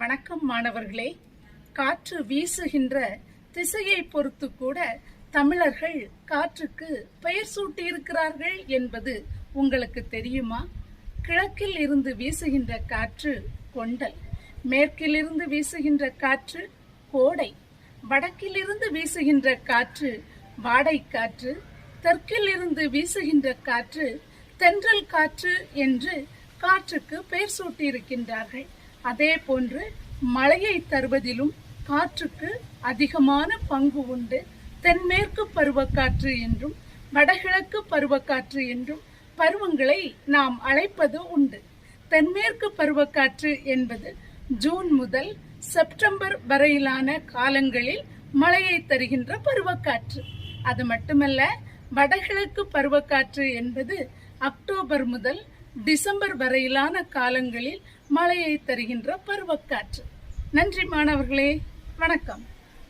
வணக்கம் மாணவர்களே. காற்று வீசுகின்ற திசையை பொறுத்து கூட தமிழர்கள் காற்றுக்கு பெயர் சூட்டியிருக்கிறார்கள் என்பது உங்களுக்கு தெரியுமா? கிழக்கில் இருந்து வீசுகின்ற காற்று கொண்டல் மேற்கிலிருந்து வீசுகின்ற காற்று கோடை வடக்கிலிருந்து வீசுகின்ற காற்று வாடை காற்று தெற்கில் இருந்து வீசுகின்ற காற்று தென்றல் காற்று என்று காற்றுக்கு பெயர் சூட்டியிருக்கின்றார்கள். அதே போன்று மழையை தருவதிலும் காற்றுக்கு அதிகமான பங்கு உண்டு. தென்மேற்கு பருவக்காற்று என்றும் வடகிழக்கு பருவக்காற்று என்றும் பருவங்களை நாம் அழைப்பது உண்டு. தென்மேற்கு பருவக்காற்று என்பது ஜூன் முதல் செப்டம்பர் வரையிலான காலங்களில் மழையை தருகின்ற பருவக்காற்று. அது மட்டுமல்ல வடகிழக்கு பருவக்காற்று என்பது அக்டோபர் முதல் டிசம்பர் வரையிலான காலங்களில் மழையை தருகின்ற பருவக்காற்று. நன்றி மாணவர்களே. வணக்கம்.